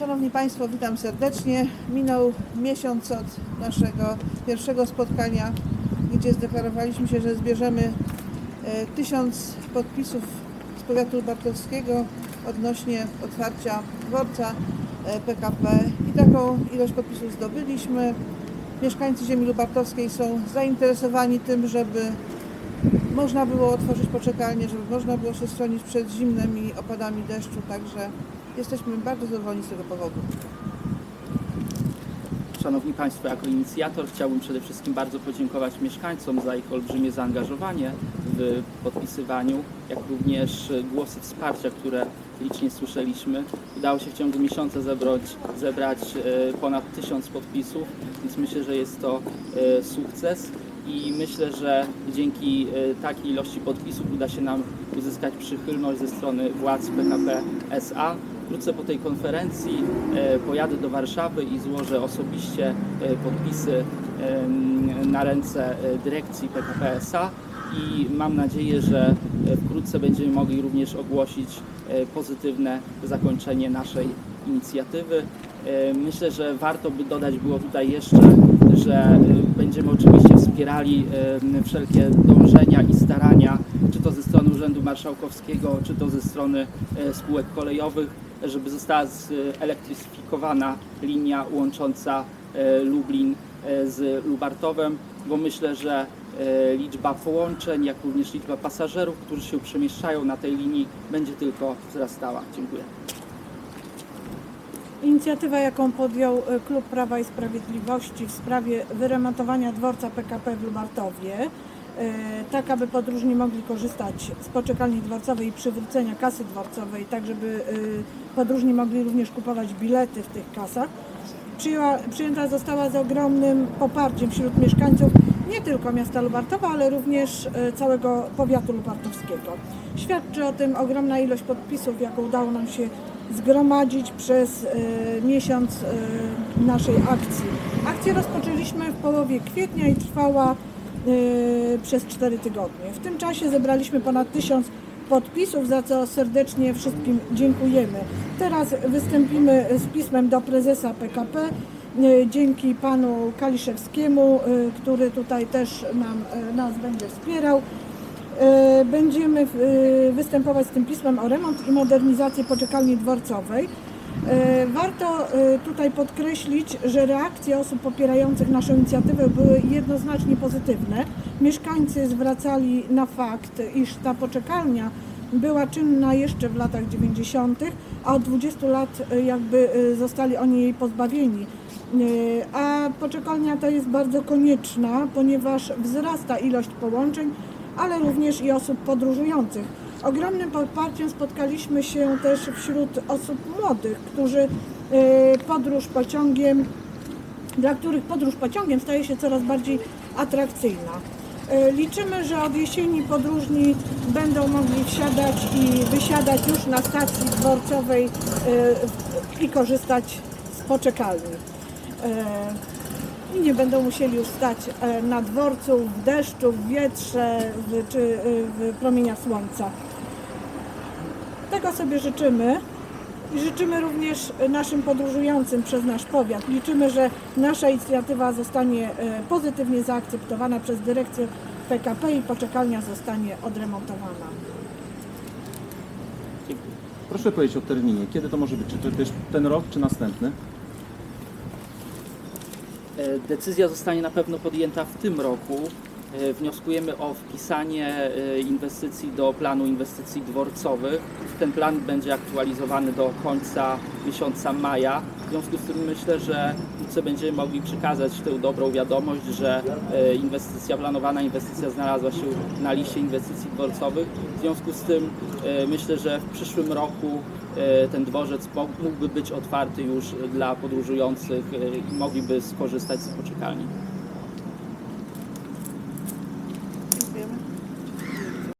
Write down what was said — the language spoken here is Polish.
Szanowni Państwo, witam serdecznie. Minął miesiąc od naszego pierwszego spotkania, gdzie zdeklarowaliśmy się, że zbierzemy e, tysiąc podpisów z powiatu lubartowskiego odnośnie otwarcia dworca e, PKP i taką ilość podpisów zdobyliśmy. Mieszkańcy ziemi lubartowskiej są zainteresowani tym, żeby można było otworzyć poczekalnię, żeby można było się schronić przed zimnymi opadami deszczu, także jesteśmy bardzo zadowoleni z tego powodu. Szanowni Państwo, jako inicjator chciałbym przede wszystkim bardzo podziękować mieszkańcom za ich olbrzymie zaangażowanie w podpisywaniu, jak również głosy wsparcia, które licznie słyszeliśmy. Udało się w ciągu miesiąca zebrać, zebrać e, ponad tysiąc podpisów, więc myślę, że jest to e, sukces i myślę, że dzięki e, takiej ilości podpisów uda się nam uzyskać przychylność ze strony władz PKP SA. Wkrótce po tej konferencji e, pojadę do Warszawy i złożę osobiście e, podpisy na ręce e, dyrekcji PKP SA i mam nadzieję, że wkrótce będziemy mogli również ogłosić pozytywne zakończenie naszej inicjatywy. Myślę, że warto by dodać było tutaj jeszcze, że będziemy oczywiście wspierali wszelkie dążenia i starania, czy to ze strony Urzędu Marszałkowskiego, czy to ze strony spółek kolejowych, żeby została zelektryfikowana linia łącząca e, Lublin e, z Lubartowem, bo myślę, że e, liczba połączeń, jak również liczba pasażerów, którzy się przemieszczają na tej linii, będzie tylko wzrastała. Dziękuję. Inicjatywa, jaką podjął Klub Prawa i Sprawiedliwości w sprawie wyremontowania dworca PKP w Lubartowie, tak aby podróżni mogli korzystać z poczekalni dworcowej i przywrócenia kasy dworcowej, tak żeby e, podróżni mogli również kupować bilety w tych kasach, przyjęła, przyjęta została z ogromnym poparciem wśród mieszkańców nie tylko miasta Lubartowa, ale również e, całego powiatu lubartowskiego. Świadczy o tym ogromna ilość podpisów, jaką udało nam się zgromadzić przez e, miesiąc e, naszej akcji. Akcję rozpoczęliśmy w połowie kwietnia i trwała e, przez 4 tygodnie. W tym czasie zebraliśmy ponad 1000 podpisów, za co serdecznie wszystkim dziękujemy. Teraz wystąpimy z pismem do prezesa PKP. e, Dzięki panu Kaliszewskiemu, e, który tutaj też nam, nas będzie wspierał. Będziemy występować z tym pismem o remont i modernizację poczekalni dworcowej. E, Warto e, tutaj podkreślić, że reakcje osób popierających naszą inicjatywę były jednoznacznie pozytywne. Mieszkańcy zwracali na fakt, iż ta poczekalnia była czynna jeszcze w latach 90., a od 20 lat e, jakby zostali oni jej pozbawieni. A poczekalnia ta jest bardzo konieczna, ponieważ wzrasta ilość połączeń, ale również i osób podróżujących. Ogromnym poparciem spotkaliśmy się też wśród osób młodych, którzy e, podróż pociągiem, dla których podróż pociągiem staje się coraz bardziej atrakcyjna. E, Liczymy, że od jesieni podróżni będą mogli wsiadać i wysiadać już na stacji dworcowej e, i korzystać z poczekalni. I nie będą musieli już stać e, na dworcu w deszczu, w wietrze w, czy e, w promieniach słońca. Tego sobie życzymy. I życzymy również naszym podróżującym przez nasz powiat. Liczymy, że nasza inicjatywa zostanie e, pozytywnie zaakceptowana przez dyrekcję PKP i poczekalnia zostanie odremontowana. Proszę powiedzieć o terminie. Kiedy to może być? Czy to też ten rok, czy następny? E, Decyzja zostanie na pewno podjęta w tym roku. E, Wnioskujemy o wpisanie e, inwestycji do planu inwestycji dworcowych. Ten plan będzie aktualizowany do końca miesiąca maja. W związku z tym myślę, że wkrótce będziemy mogli przekazać tę dobrą wiadomość, że e, inwestycja, planowana inwestycja znalazła się na liście inwestycji dworcowych. W związku z tym e, myślę, że w przyszłym roku e, ten dworzec mógłby być otwarty już dla podróżujących i mogliby skorzystać z poczekalni.